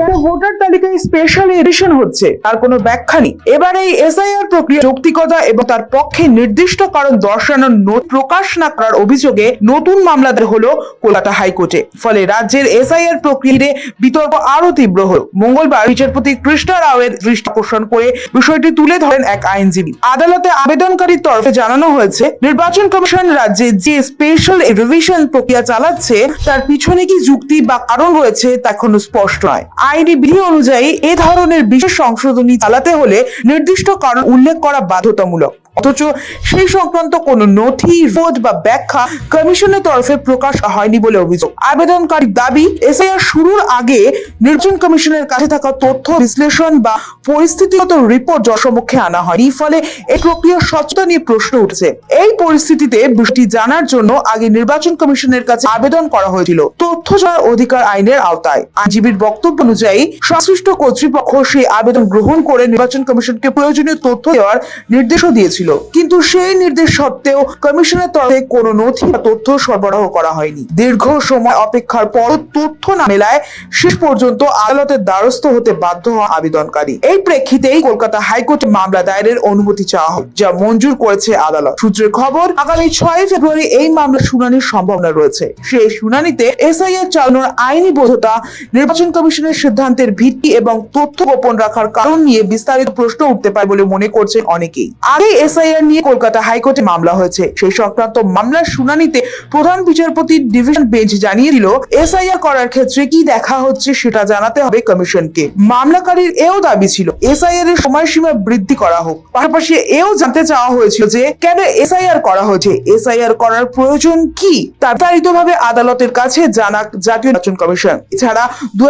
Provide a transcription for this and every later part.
কেন ভোটার তালিকায় special edition হচ্ছে। তার কোনো ব্যাখ্যা নেই। এবার এই এসআইআর প্রক্রিয়া যৌক্তিকতা এবং তার পক্ষে নির্দিষ্ট কারণ দর্শানোর নোট প্রকাশ না করার অভিযোগে নতুন মামলা হলো কলকাতা হাইকোর্টে। ফলে রাজ্যের এসআইআর প্রক্রিয়াতে বিতর্ক আরও তীব্র হলো। মঙ্গলবার বিচারপতি কৃষ্ণা রাওয়ের দৃষ্টি আকর্ষণ করে বিষয়টি তুলে ধরেন এক আইনজীবী। আদালতে আবেদনকারীর তরফে জানানো হয়েছে, নির্বাচন কমিশন রাজ্যে যে স্পেশাল রিভিশন প্রক্রিয়া চালাচ্ছে, তার পিছনে কি যুক্তি বা কারণ রয়েছে তা এখনও স্পষ্ট নয়। আইনি বিধি অনুযায়ী এ ধরনের বিশেষ সংশোধনী চালাতে হলে নির্দিষ্ট কারণ উল্লেখ করা বাধ্যতামূলক। অথচ সেই সংক্রান্ত কোনো নথি বোধ বা ব্যাখ্যা কমিশনের তরফে প্রকাশ হয়নি বলে অভিযোগ। আবেদনকারীর দাবি এসআইআর শুরুর আগে নির্বাচন কমিশনের কাছে থাকা তথ্য বিশ্লেষণ বা পরিস্থিতিগত রিপোর্ট জনসমক্ষে আনা হয়নি। ফলে এই প্রক্রিয়ার স্বচ্ছতা নিয়ে প্রশ্ন উঠছে। এই পরিস্থিতিতে বিষয়টি জানার জন্য আগে নির্বাচন কমিশনের কাছে আবেদন করা হয়েছিল। তথ্য জানার অধিকার আইনের আওতায়। আইনজীবীর বক্তব্য অনুযায়ী, সংশ্লিষ্ট কর্তৃপক্ষ সেই আবেদন গ্রহণ করে নির্বাচন কমিশনকে প্রয়োজনীয় তথ্য দেওয়ার নির্দেশও দিয়েছিল। কিন্তু সেই নির্দেশ সত্ত্বেও কমিশনের তরফে কোনো নথি বা তথ্য সরবরাহ করা হয়নি। দীর্ঘ সময় অপেক্ষার পর তথ্য না মেলায় শেষ পর্যন্ত আদালতের দ্বারস্থ হতে বাধ্য হন আবেদনকারী। এই প্রেক্ষিতেই কলকাতা হাইকোর্টে মামলা দায়েরের অনুমতি চাওয়া হয়, যা মঞ্জুর করেছে আদালত। সূত্রের খবর, আগামী ছয় ফেব্রুয়ারি এই মামলার শুনানির সম্ভাবনা রয়েছে। সেই শুনানিতে এসআইআর চালানোর আইনি বৈধতা নির্বাচন কমিশনের সিদ্ধান্তের ভিত্তি এবং তথ্য গোপন রাখার কারণ নিয়ে বিস্তারিত প্রশ্ন উঠতে পারে বলে মনে করছেন অনেকেই। আগে এসআইআর নিয়ে কলকাতা হাইকোর্টে মামলা হয়েছে। সেই সংক্রান্ত মামলার শুনানিতে প্রধান বিচারপতি ডিভিশন বেঞ্চ জানিয়ে দিল এসআইআর করার ক্ষেত্রে কি দেখা হচ্ছে সেটা জানাতে হবে কমিশনকে। মামলাকারীর এও দাবি ছিল এসআইআর এর সময়সীমা বৃদ্ধি করা হোক। পাশাপাশি এও জানতে চাওয়া হয়েছিল যে, কেন এসআইআর করা হয়েছে? এসআইআর করার প্রয়োজন কি? বিস্তারিতভাবে আদালতের কাছে জানাক জাতীয় নির্বাচন কমিশন। এছাড়া দু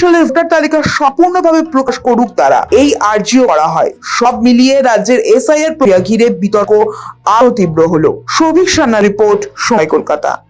সালের ভোটার তালিকা সম্পূর্ণভাবে প্রকাশ করুক তারা। এই আর্জিও করা হয়। সব মিলিয়ে রাজ্যের এসআইআর প্রক্রিয়া ঘিরে বিতর্ক আরও তীব্র হলো। সৌভিক সান্না রিপোর্ট সময় কলকাতা।